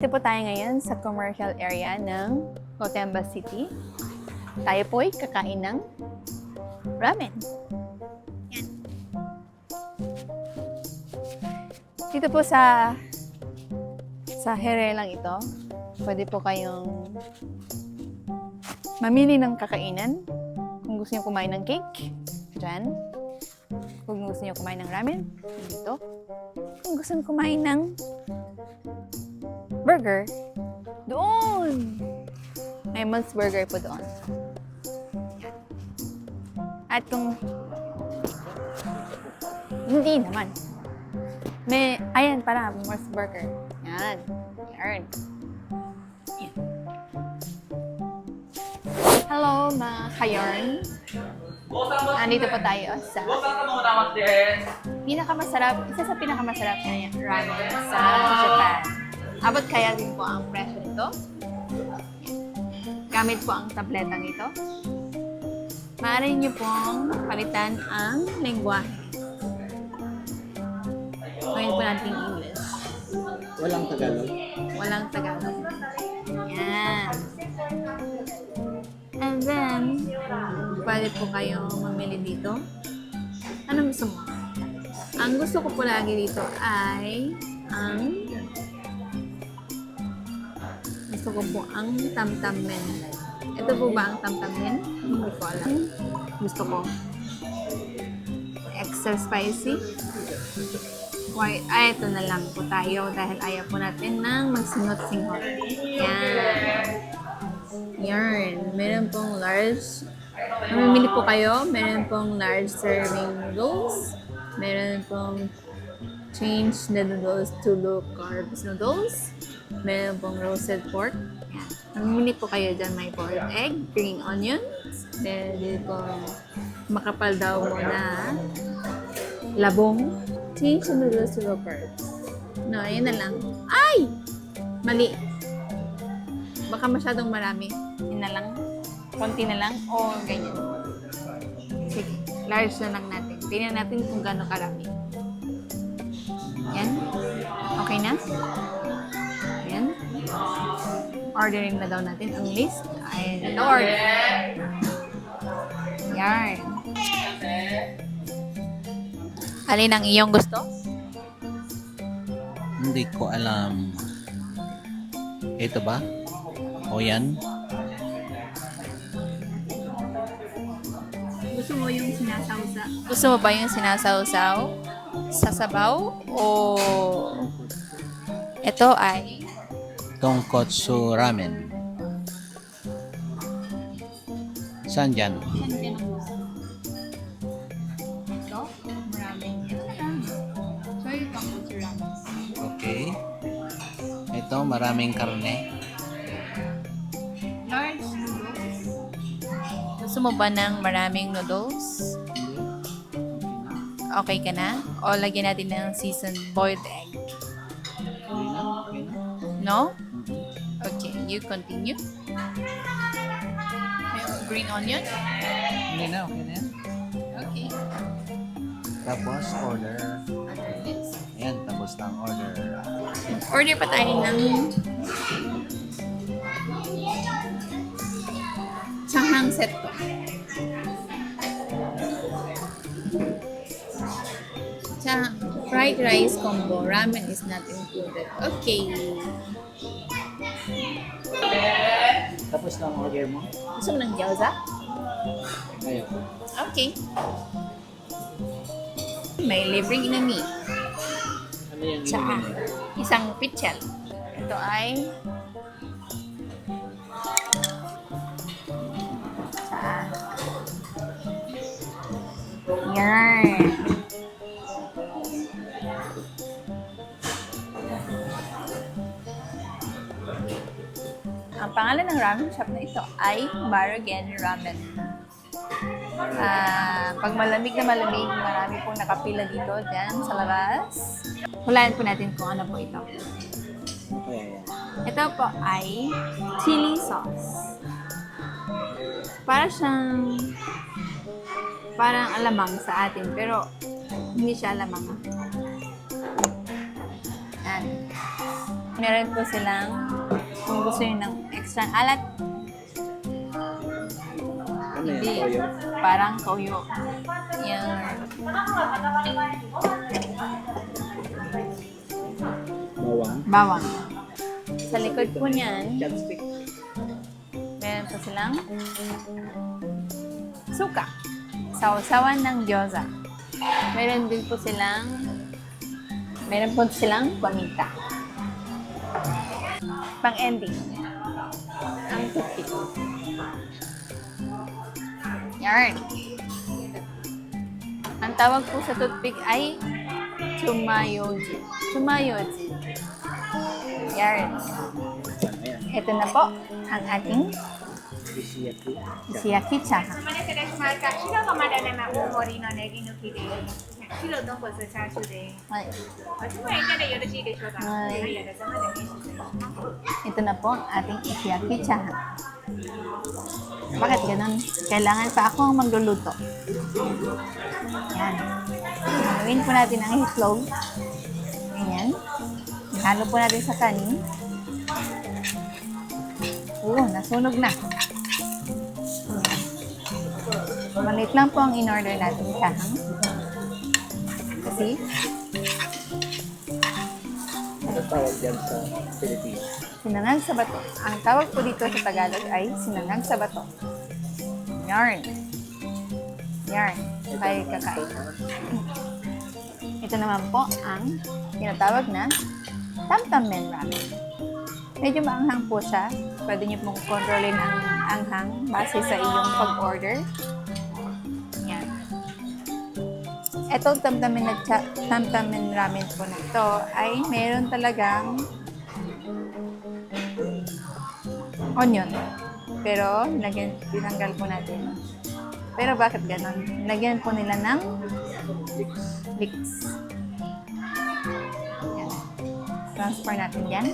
Dito po tayo ngayon sa commercial area ng Cotemba City. Tayo po ay kakain ng ramen. Yan. Dito po sa sa here lang ito, pwede po kayong mamili ng kakainan. Kung gusto niyo kumain ng cake, dyan. Kung gusto niyo kumain ng ramen, dito. Kung gusto niyo kumain ng burger, doon! May Mons Burger po doon. At kung hindi naman, may, ayan para, Mons Burger. Yan. Yan. Yan. Hello mga kayorn. Nandito po tayo sa pinakamasarap, isa sa pinakamasarap na ramen sa Japan. Abot kaya din po ang presyo nito. Gamit po ang tabletang ito. Maaari niyo pong palitan ang lingwahe. Ngayon po natin English. Walang Tagalog. Walang Tagalog. Yan. And then, pwede po kayong mamili dito. Ano gusto mo? Ang gusto ko po lagi dito ay ang gusto ko po ang tamtam men. Ito po ba ang tamtam men? Hindi ko alam. Gusto ko extra spicy. Why, ay, ito na lang po tayo dahil ayaw po natin ng magsingot-singot. Yan. Yan. Meron pong large. Mamimili po kayo. Meron pong large serving noodles. Meron pong change the noodles to low carbs noodles. Meron pong roasted pork. Yan. Mamimili po kayo dyan. May boiled egg, green onions. Din pong makapal daw muna labong. Change the noodles to carbs. No, ayun na lang. Ay! Mali. Baka masyadong marami. Yun na lang. Konti na lang. O ganyan. Sige. Large na lang natin. Tingnan natin kung gaano karami. Yan. Okay na? Ordering na daw natin ang list. Ayan. Ito order. Yan. Alin ang iyong gusto? Hindi ko alam. Ito ba? O yan? Gusto mo yung sinasawsa? Gusto mo ba yung sinasawsaw? Sa sabaw? O ito ay Tonkotsu ramen. Saan dyan? Okay. Ito, maraming karne. Large noodles. Gusto mo ba ng maraming noodles? Okay ka na? O lagyan natin ng seasoned boiled egg? No? Okay, you continue. May green onion? Hindi na, okay na yan. Okay. Tapos, order. Ayan, tapos na ang order. Order pa tayo ng Changhang set to. Cha fried rice combo. Ramen is not included. Okay. Tapos na ang order mo? Gusto mo ng gyoza? Ayoko. Okay. May libreng inami. Ano yan? Tsaka isang pichel. Ito ay Tsaka Yan. Pangalan ng ramen shop na ito ay Marugen Ramen. Ah, pag malamig na malamig, marami pong nakapila dito dyan sa labas. Hulaan po natin kung ano po ito. Ito po ay chili sauce. Para siyang parang alamang sa atin, pero hindi siya alamang. Yan. Meron po silang, kung gusto nyo ng extra alat, Ano yan? hindi, Toyo? parang toyo. Yung Bawang? bawang. Sa likod po niyan, Chopstick? meron po silang suka. Sausawan ng gyoza. Meron din po silang meron po silang paminta. Pang-ending. Ang toothpick. Yarn. Ang tawag po sa toothpick ay chumayoji. Chumayoji. Yarn. Ano yan? Ito na po ang ating Ishiyaki? siyaki chaha. お待たせいたしました。白のまだ生大盛りのネギ抜きです。 白豚骨チャーシューです。 Ay, おつまみいかがよろしいでしょうか。ははいい、ありがとうございます。 ito na po ang ating siyaki chaha. Bakit ganun? Kailangan pa ako ang magluluto. Yan. Gawin po natin ang itlog. Ganyan. Halo po natin sa kanin. Oo, nasunog na. Maliit lang po ang in-order natin chahang. Kasi, Ano tawag dyan sa Pilipinas? Sinangag sa bato. Ang tawag po dito sa Tagalog ay sinangag sa bato. Yarn. Yarn. Tayo kakain. Ito naman po ang tinatawag na tamtam men ramen. Medyo maanghang po siya. Pwede niyo pong kontrolin ang anghang base sa iyong pag-order. Etong tamtamin na tamtamin ramen po na ito ay meron talagang onion. Pero, lagyan, tinanggal po natin. Pero bakit ganon? Lagyan po nila ng mix. Yan. Transfer natin yan.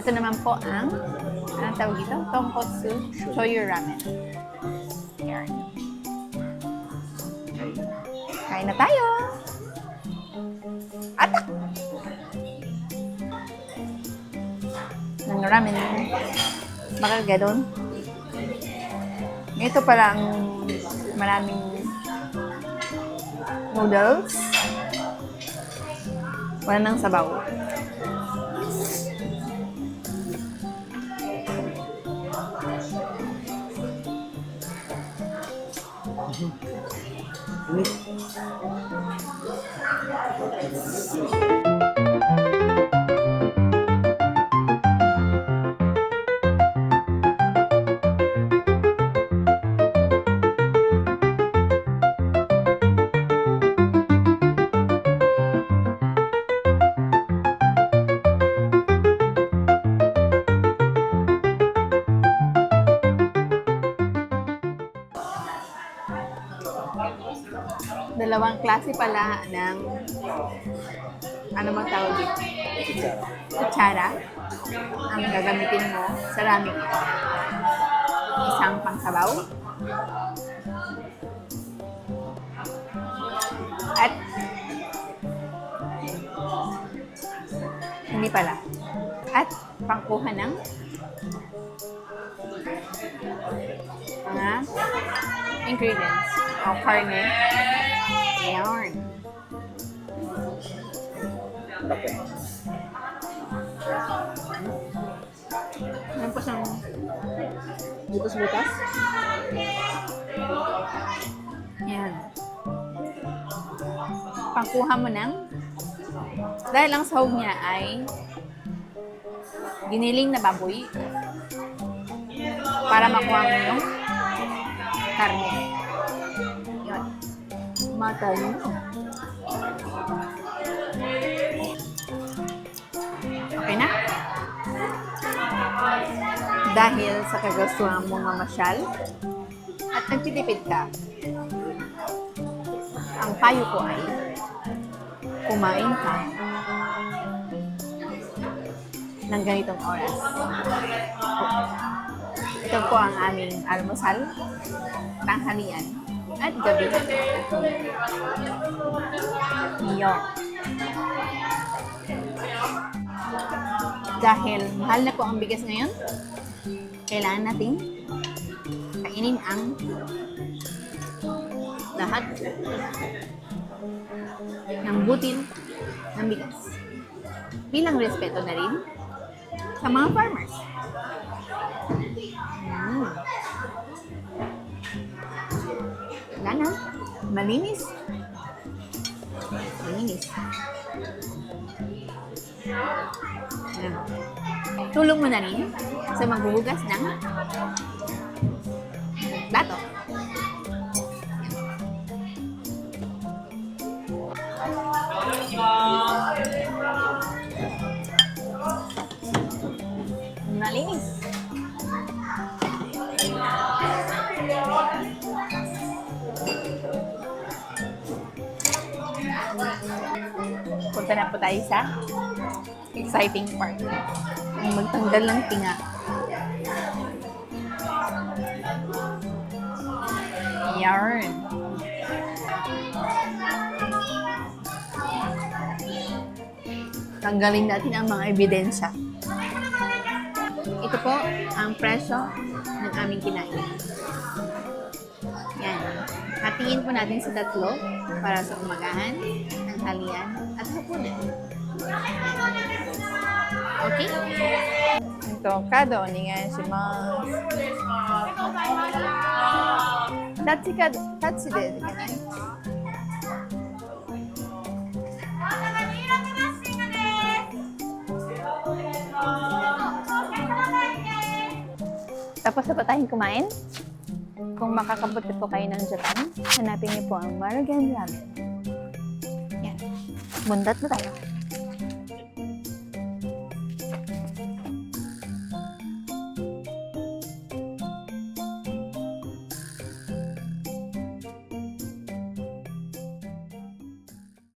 Ito naman po ang, anong tawag dito? Tonkotsu Shoyu Ramen. Yan. Kain na tayo! Atak! ng ramen. Baka ganun. Ito pala ang maraming noodles. Wala nang sabaw. え、Dalawang klase pala ng ano bang tawag dito? Kutsara ang gagamitin mo sa. Isang pangsabaw at hindi pala at pangkuha ng mga ingredients o karne Yarn. Laki. Ano po siyang butas-butas? Yan. Pangkuha mo ng dahil ang sahog niya ay giniling na baboy para makuha mo yung karne. Yun. Mata yun. Okay na? Dahil sa kagustuhan mong mamasyal at nagtitipid ka, ang payo ko ay kumain ka ng ganitong oras. Ito po ang aming almusal, tanghalian, at gabihan. Iyon. dahil mahal na po ang bigas ngayon, kailangan natin kainin ang lahat ng butil ng bigas. Bilang respeto na rin sa mga farmers. Malinis. Malinis. Ayan. Tulong mo na rin sa maghuhugas ng plato. Punta na po tayo sa exciting part. Ang magtanggal ng tinga. Yarn. Tanggalin natin ang mga ebidensya. Ito po ang presyo ng aming kinain. Hatiin po natin sa tatlo para sa umagahan, tanghalian, at hapunan. Okay? Ito, kado ni nga si Mas. Tatsi ka, tatsi de, na. Tapos na ba tayong kumain? Kung makakapunta po kayo ng Japan, hanapin niyo po ang Marugan Ramen. Yan. Bundat na tayo.